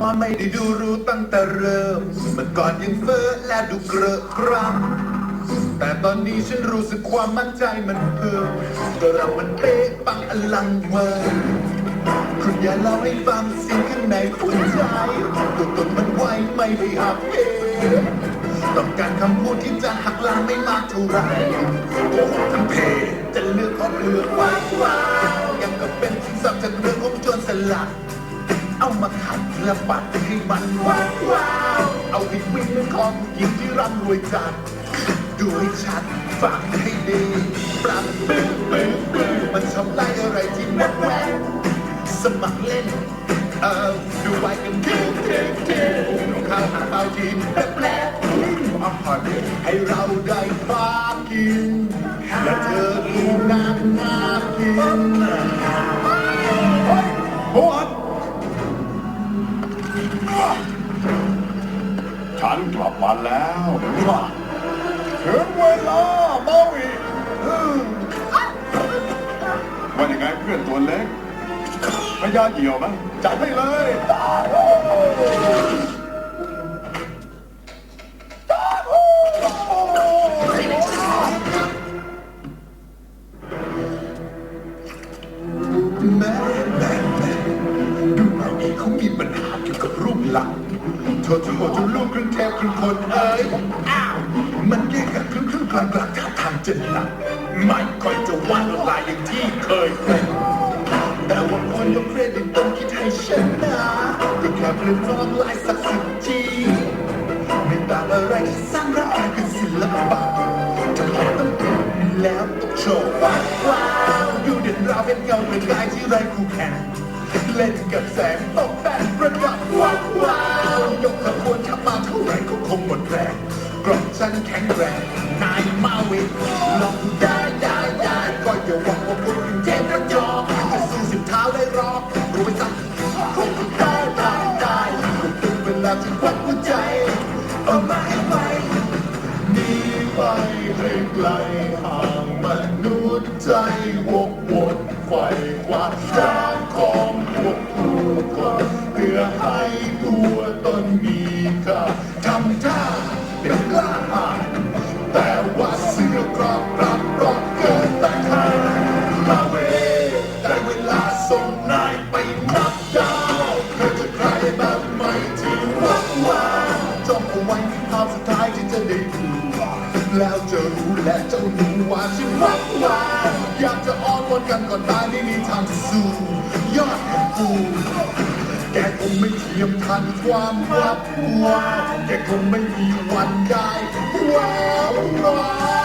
มาไม่ได้ดูรู้ตั้งแต่เริ่มเมื่อก่อนยังเฟ้อและดูเกระกรังแต่ตอนนี้ฉันรู้สึกความมั่นใจมันเพิ่มก็เรามันเป๊ะปังอลังเวอร์คุณอย่าเล่าให้ฟังเสียงข้างในหัวใจตัวตนมันไวไม่ได้หักเหต้องการคำพูดที่จะหักล้างไม่มากเท่าไหร่โอ้โหทั้งเพจะเลือกก็เลือกว้าวว้าวยังก็เป็นสับจากเรื่องของโจรสลัด เอามาขัดและปัดให้มันว้าวว้าวเอาให้วิ่งของผู้หญิงที่ร่ำรวยจัดดูให้ชัดฟังให้ดีปรับปื้อปื้อปื้อมันชอบไล่อะไรที่แวบแวบสมัครเล่น เออดูไว้กันทีทีทีลงข้าวหาข้าวทีแปลกแปลกอาหารให้เราได้พากินและเธอดูนาน่ากิน มาแล้วถึงเวลาเมาอีกว่ายังไงเพื่อนตัวเล็กพยาเหี่ยวไหมจัดให้เลยแม่แม่แม่ดูเราเองเขามีปัญหาเกี่ยวกับรูปลักษณ์ เธอจะบอกจนลูกครึ่งแทบครึ่งคนเอ้ยอ้าวมันแยกกันครึ่งครึ่งกลางกลางท่าทางจะหนักไม่ค่อยจะวาดลายอย่างที่เคยเป็นแต่ว่าคนยกเครดิตต้องคิดให้ฉันนะก็แค่เปลี่ยนฟอร์มลายสักสิบทีไม่ต่างอะไรที่สร้างร่างกายคือศิลปะจะไม่ต้องเกิดแล้วต้องโชว์ว้าวว้าวดูเด่นราวเป็นเงาเป็นกายที่ไร้คู่แข่ง เล่นกับแสงตกแต่งประดับว้าวาวยกขบวนขับมาเท่าไหร่ก็คงหมดแรงกรอบฉันแข็งแรง นายมาวินลองได้ได้ได้ก็อย่าหวังว่าคุณเป็นเทพกระจอกจะสู้สิบเท้าได้รอกรู้ไหมสักคงได้ได้ได้ก็ถึงเวลาที่ควักหัวใจเอามาให้ไวหนีไปให้ไกลห่าง มนุษย์ใจวกวนไฟกว่าร่างของพวกผู้คนเพื่อให้ตัวตนมีค่าทำท่า แล้วจะรู้และเจ้าหนูว่าฉันวักว่าอยากจะอ้อนวอนกันก่อนตายไม่มีทางสู้ยอดแห่งฟูแกคงไม่เทียมทันความวับวัวแกคงไม่มีวันได้ว้าวว้าว